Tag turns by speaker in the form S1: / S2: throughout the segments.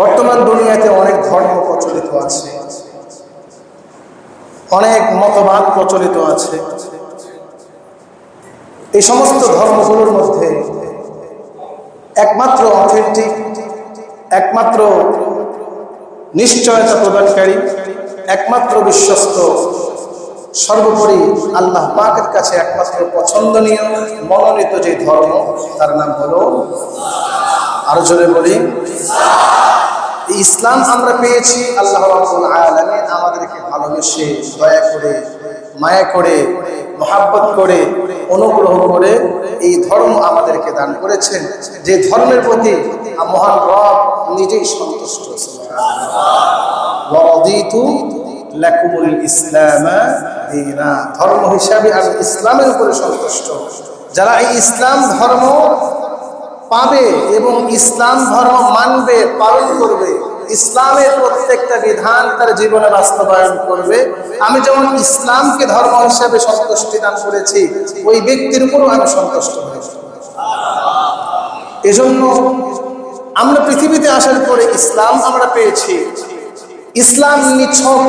S1: বর্তমান দুনিয়াতে অনেক ধর্ম প্রচলিত আছে। অনেক মতবাদ প্রচলিত আছে। এই সমস্ত ধর্মগুলোর মধ্যে একমাত্র অথেন্টিক, একমাত্র নিশ্চয়তা প্রদানকারী, একমাত্র বিশ্বস্ত, সর্বোপরি আল্লাহ পাকের কাছে একমাত্র পছন্দনীয়, মনোনীত যে ধর্ম, তার নাম হলো আরও জোরে বলি ইসলাম আমরা পেয়েছি, আল্লাহ আমাদেরকে ভালোবেসে, দয়া করে, মায়া করে, মহাব্বত করে, অনুগ্রহ করে এই ধর্ম আমাদেরকে দান করেছেন। যে ধর্মের প্রতি মহান রব নিজেই সন্তুষ্ট। ধর্ম হিসাবে আমি ইসলামের উপরে সন্তুষ্ট। যারা এই ইসলাম ধর্ম পাবে এবং ইসলাম ধর্ম মানবে, পালন করবে। ইসলামের প্রত্যেকটা বিধান তার জীবনে বাস্তবায়ন করবে। আমি যেমন ইসলামকে ধর্ম হিসাবে সন্তুষ্টি দান করেছি, ওই ব্যক্তির উপরও আমি সন্তুষ্ট হয়েছি। এজন্য আমরা পৃথিবীতে আসার পরে ইসলাম আমরা পেয়েছি। ইসলাম নিছক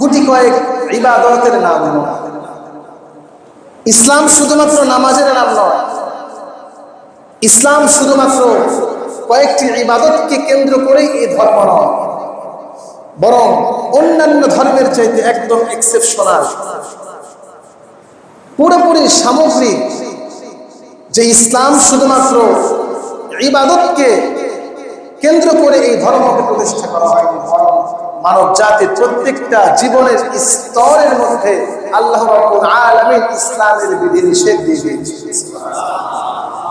S1: গুটি কয়েক ইবাদতের নাম নয়। ইসলাম শুধুমাত্র নামাজের নাম নয় ইসলাম শুধুমাত্র কয়েকটি ইবাদতকে কেন্দ্র করেই এই ধর্ম নয়, বরং অন্যান্য ধর্মের চাইতে একদম এক্সেপশনাল পুরোপুরি সামগ্রিক যে ইসলাম শুধুমাত্র ইবাদতকে কেন্দ্র করে এই ধর্মকে প্রতিষ্ঠা করা হয় মানব জাতির প্রত্যেকটা জীবনের স্তরের মধ্যে আল্লাহ আলামিন ইসলামের বিধি নিষেধ দিয়ে দিয়েছেন।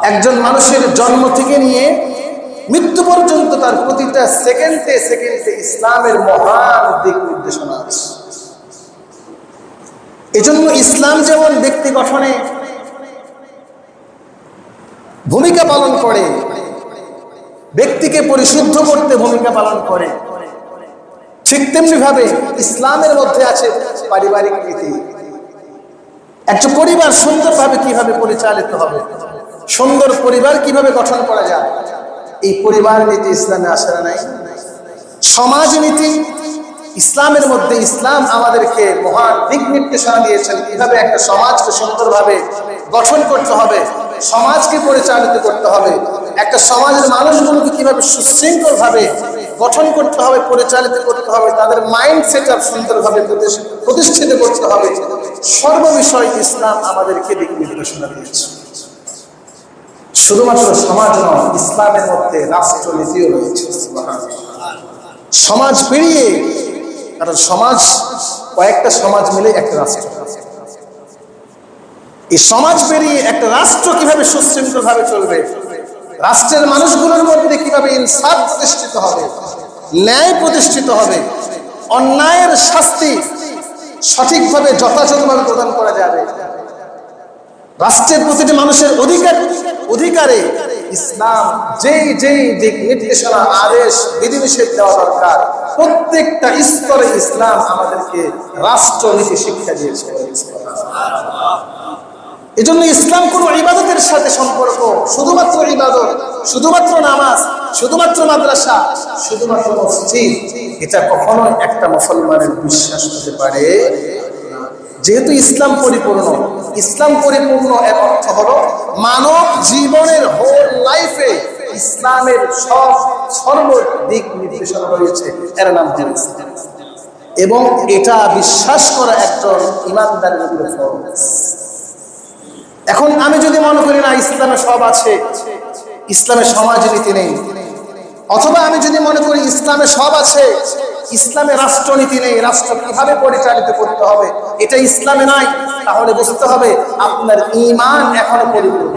S1: একজন মানুষের জন্ম থেকে নিয়ে মৃত্যু পর্যন্ত তার প্রতিটা সেকেন্ডে সেকেন্ডে ইসলামের মহান দিক নির্দেশনা আছে। এজন্য ইসলাম যেমন ব্যক্তি গঠনে ভূমিকা পালন করে, ব্যক্তিকে পরিশুদ্ধ করতে ভূমিকা পালন করে, ঠিক তেমনি ভাবে ইসলামের মধ্যে আছে পারিবারিক নীতি একটা পরিবার সুন্দরভাবে কীভাবে পরিচালিত হবে সুন্দর পরিবার কীভাবে গঠন করা যায়? এই পরিবার নীতি ইসলামে আসে না নাই? সমাজ নীতি, ইসলামের মধ্যে ইসলাম আমাদেরকে মহান দিক নির্দেশনা দিয়েছেন কীভাবে একটা সমাজকে সুন্দরভাবে গঠন করতে হবে, সমাজকে পরিচালিত করতে হবে, একটা সমাজের মানুষগুলোকে কীভাবে সুশৃঙ্খল ভাবে গঠন করতে হবে, পরিচালিত করতে হবে, তাদের মাইন্ড সেট আপ সুন্দরভাবে প্রতিষ্ঠিত করতে হবে সর্ববিষয় ইসলাম আমাদেরকে দিক নির্দেশনা দিয়েছে। শুধুমাত্র সমাজ নয়, ইসলামের মধ্যে রাষ্ট্রনীতিও রয়েছে সমাজ পেরিয়ে, কারণ সমাজ, কয়েকটা সমাজ মিলে একটা রাষ্ট্র। এই সমাজ পেরিয়ে একটা রাষ্ট্র কীভাবে সুশৃঙ্খল ভাবে চলবে? রাষ্ট্রের মানুষগুলোর মধ্যে কীভাবে ইনসাফ প্রতিষ্ঠিত হবে? ন্যায় প্রতিষ্ঠিত হবে? অন্যায়ের শাস্তি সঠিকভাবে যথাযথভাবে প্রদান করা যাবে? রাষ্ট্রের প্রতিটি মানুষের অধিকার, অধিকারে ইসলাম যেই যেই দিক নির্দেশনা, আদেশ, বিধিনিষেধ দেওয়া দরকার, প্রত্যেকটা স্তরে ইসলাম আমাদেরকে রাষ্ট্রনীতি শিক্ষা দিয়েছে। এজন্য ইসলাম কোন ইবাদতের সাথে সম্পর্ক, শুধুমাত্র ইবাদত, শুধুমাত্র নামাজ, শুধুমাত্র মাদ্রাসা, শুধুমাত্র মসজিদ, এটা কখনো একটা মুসলমানের বিশ্বাস হতে পারে যেহেতু ইসলাম পরিপূর্ণ ইসলাম পরিপূর্ণ এর অর্থ হলো মানব জীবনের হোল লাইফে ইসলামের সব সর্বদিক নির্দেশনা রয়েছে। এর নাম ইসলাম। এবং এটা বিশ্বাস করা একজন ইমানদারের এখন আমি যদি মনে করি না ইসলামে সব আছে ইসলামের সমাজ নীতি নেই, অথবা আমি যদি মনে করি ইসলামে সব আছে ইসলামে রাষ্ট্রনীতি নেই, রাষ্ট্র কীভাবে পরিচালিত করতে হবে, এটা ইসলামে নাই, তাহলে বুঝতে হবে আপনার ইমান এখনও পরিপূর্ণ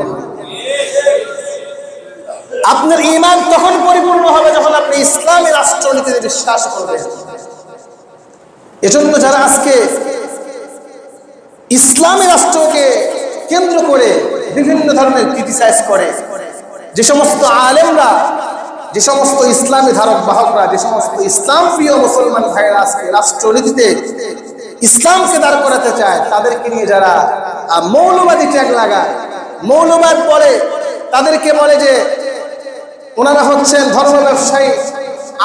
S1: আপনার ইমান তখন পরিপূর্ণ হবে যখন আপনি ইসলামী রাষ্ট্রনীতিতে বিশ্বাস করবেন। এজন্য যারা আজকে ইসলামী রাষ্ট্রকে কেন্দ্র করে বিভিন্ন ধরনের ক্রিটিসাইজ করে, যে সমস্ত আলেমরা যে সমস্ত ইসলামী ধারক বাহকরা যে সমস্ত ইসলাম প্রিয় মুসলমান ভাইয়েরা আজকে রাষ্ট্রনীতিতে ইসলামকে দাঁড় করাতে চায়, তাদেরকে নিয়ে যারা মৌলবাদী ট্যাগ লাগায়, মৌলবাদ পরে তাদেরকে বলে যে ওনারা হচ্ছেন ধর্ম ব্যবসায়ী,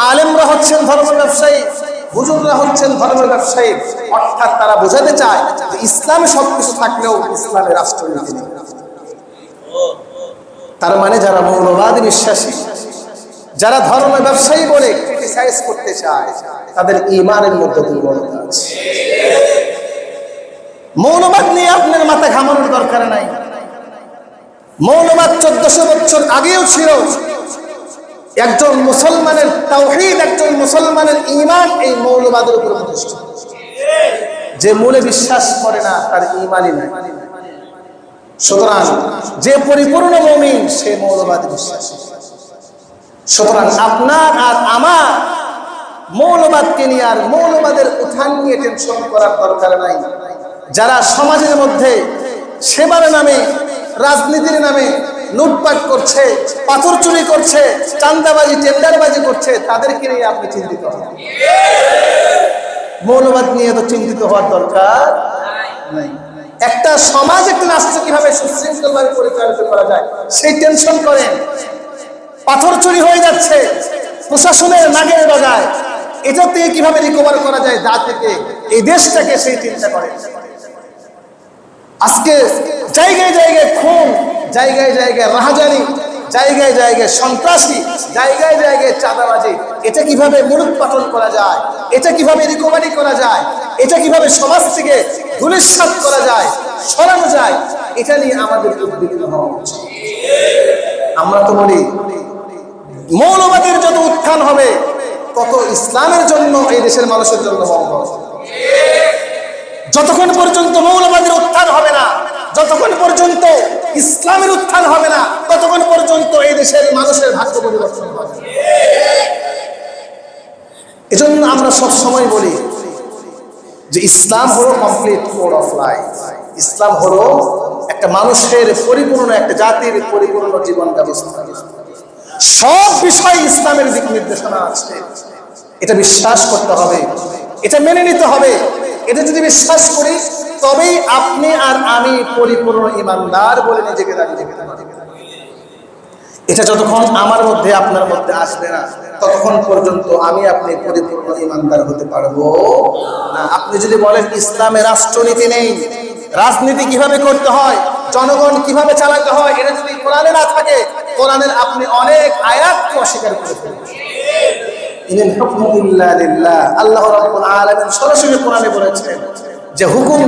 S1: আলেমরা হচ্ছেন ধর্ম ব্যবসায়ী, হুজুররা হচ্ছেন ধর্ম ব্যবসায়ী। অর্থাৎ তারা বোঝাতে চায় যে ইসলামে সবকিছু থাকলেও ইসলামের রাষ্ট্রনীতি তার মানে যারা মৌলবাদী বিশ্বাসী যারা ধর্ম ব্যবসায়ী বলে ক্রিটিসাইজ করতে চায়, তাদের ইমানের মধ্যে দুর্বলতা আছে। মৌলবাদ নিয়ে আপনার মাথা ঘামানোর দরকার নাই। মৌলবাদ চোদ্দশো বছর আগেও ছিল। একজন মুসলমানের তাওহীদ, একজন মুসলমানের ইমান এই মৌলবাদের উপর প্রতিষ্ঠিত যে মূলে বিশ্বাস করে না, তার ইমানই নাই। সুতরাং যে পরিপূর্ণ মমিন, সে মৌলবাদী বিশ্বাসী। সুতরাং আপনার আর আমার মৌলবাদকে নিয়ে আর মৌলবাদের উত্থান নিয়ে টেনশন করার দরকার নাই। যারা সমাজের মধ্যে সেবার নামে, রাজনীতির নামে লুটপাট করছে, পাথর চুরি করছে চান্দাবাজি টেন্ডারবাজি করছে, তাদেরকে নিয়ে আপনি চিন্তিত হন। মৌলবাদ নিয়ে তো চিন্তিত হওয়ার দরকার নাই। একটা সমাজ, একটা রাষ্ট্র কীভাবে সুশৃঙ্খলভাবে পরিচালিত করা যায়, সেই টেনশন করেন। পাথর চুরি হয়ে যাচ্ছে, প্রশাসনের নাগের বাজায় এটা থেকে কীভাবে রিকভার করা যায়, যা থেকে এই দেশটাকে সেই চিন্তা করে। আজকে জায়গায় জায়গায় খুন, জায়গায় জায়গায় রাহাজানি, জায়গায় জায়গায় সন্ত্রাসী, জায়গায় জায়গায় চাঁদাবাজি, এটা কীভাবে মূলোৎপাটন করা যায়, এটা কীভাবে রিকভারি করা যায়, এটা কীভাবে সমাজ থেকে ধুলিস্বাদ করা যায়, সরানো যায়, এটা নিয়ে আমাদের উদ্বিগ্ন হওয়া উচিত। আমরা তো বলি মৌলবাদের যত উত্থান হবে, তত ইসলামের জন্য এই দেশের মানুষের জন্য মঙ্গল। যতক্ষণ পর্যন্ত মৌলবাদের উত্থান হবে না, যতক্ষণ পর্যন্ত ইসলামের উত্থান হবে না, ততক্ষণ পর্যন্ত এই দেশের মানুষের ভাগ্য পরিবর্তন হবে। এজন্য আমরা সব সময় বলি যে ইসলাম হলো complete code of life Islam হলো একটা মানুষের পরিপূর্ণ, একটা জাতির পরিপূর্ণ জীবন ব্যবস্থা। সব বিষয় ইসলামের দিক নির্দেশনা আছে। এটা বিশ্বাস করতে হবে। এটা মেনে নিতে হবে। এটা যদি বিশ্বাস করি, তবেই আপনি আর আমি পরিপূর্ণ ইমানদার বলে নিজেকে দাঁড়িয়ে এটা যতক্ষণ আমার মধ্যে, আপনার মধ্যে আসবে না, ততক্ষণ পর্যন্ত আমি আপনি পরিপূর্ণ ইমানদার হতে পারব না। আপনি যদি বলেন, ইসলামে রাষ্ট্রনীতি নেই, রাজনীতি কীভাবে করতে হয়, জনগণ কীভাবে চালাতে হয়? এটা যদি কোরআনে না থাকে কোরআনের আপনি অনেক আয়াতকে অস্বীকার করে ফেলবেন ইনিল হুকমু ইল্লা লিল্লাহ। আল্লাহ সরাসরি কোরআনে বলেছেন যে হুকুম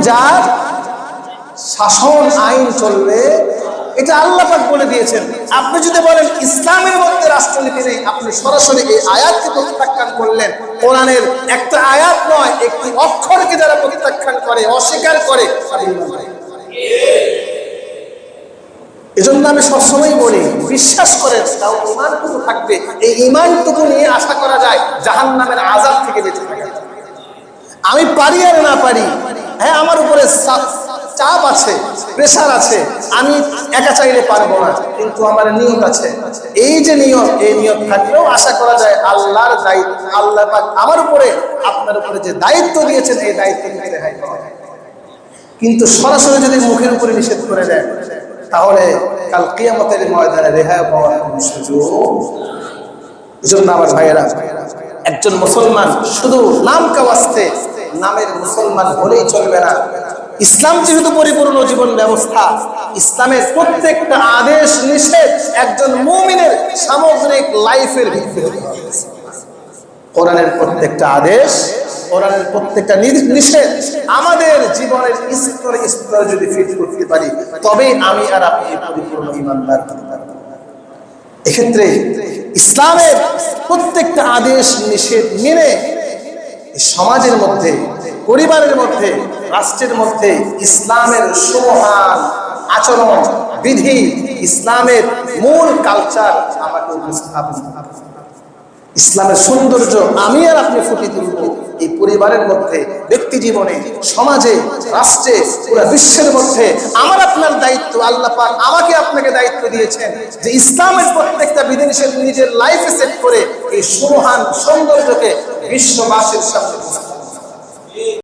S1: শাসন, আইন এটা বলে দিয়েছেন। আপনি যদি বলেন ইসলামের মধ্যে রাষ্ট্রনীতি নেই, আপনি সরাসরি এই আয়াতকে প্রত্যাখ্যান করলেন। কোরআনের একটা আয়াত নয়, একটি অক্ষরকে যারা প্রত্যাখ্যান করে, অস্বীকার করে। এজন্য আমি সবসময় বলি, বিশ্বাস করেন তাও ইমানটুকু থাকবে। এই ইমানটুকু নিয়ে আশা করা যায় জাহান নামের আজাদ থেকে বেঁচে থাকা। আমি পারি আর না পারি হ্যাঁ আমার উপরে চাপ আছে প্রেশার আছে, আমি একা চাইলে পারব না, কিন্তু আমার নিয়ত আছে। এই যে নিয়ত, এই নিয়ত থাকলেও আশা করা যায় আল্লাহর দায়িত্ব, আল্লাহ আমার উপরে, আপনার উপরে যে দায়িত্ব দিয়েছেন, এই দায়িত্ব রেহাই কিন্তু সরাসরি যদি মুখের উপরে নিষেধ করে দেয়, তাহলে কাল কিয়ামতের ময়দানে রেহাই পাওয়ার সুযোগ এজন্য আমার ভাইয়েরা, একজন মুসলমান শুধু নাম কাওয়াস্তে নামের মুসলমান হলেই চলবে না। ইসলাম যেহেতু পরিপূর্ণ জীবন ব্যবস্থা, ইসলামের প্রত্যেকটা আদেশ নিষেধ একজন মুমিনের সামগ্রিক লাইফের ভিত্তি হতে হবে। কোরআনের প্রত্যেকটা আদেশ কোরআনের প্রত্যেকটা নিষেধ আমাদের জীবনের স্তরে স্তরে যদি ফিট করতে পারি, তবেই আমি আর আপনি পরিপূর্ণ ইমানদার হতে পারব এক্ষেত্রে ইসলামের প্রত্যেকটা আদেশ, নিষেধ মেনে সমাজের মধ্যে, পরিবারের মধ্যে, রাষ্ট্রের মধ্যে ইসলামের সুমহান আচরণ, বিধি, ইসলামের মূল কালচার আমাকে উপস্থাপন করতে। ইসলামের সৌন্দর্য আমি আর আপনি ফুটিয়ে তুলব। এই পরিবারের মধ্যে, ব্যক্তি জীবনে, সমাজে, রাষ্ট্রে, পুরো বিশ্বের মধ্যে আমার আপনার দায়িত্ব, আল্লাহ পাক আমাকে আপনাকে দায়িত্ব দিয়েছেন যে ইসলামের প্রত্যেকটা বিধিনিষেধ নিজের লাইফে সেট করে এই সুমহান সৌন্দর্যকে বিশ্ববাসীর সামনে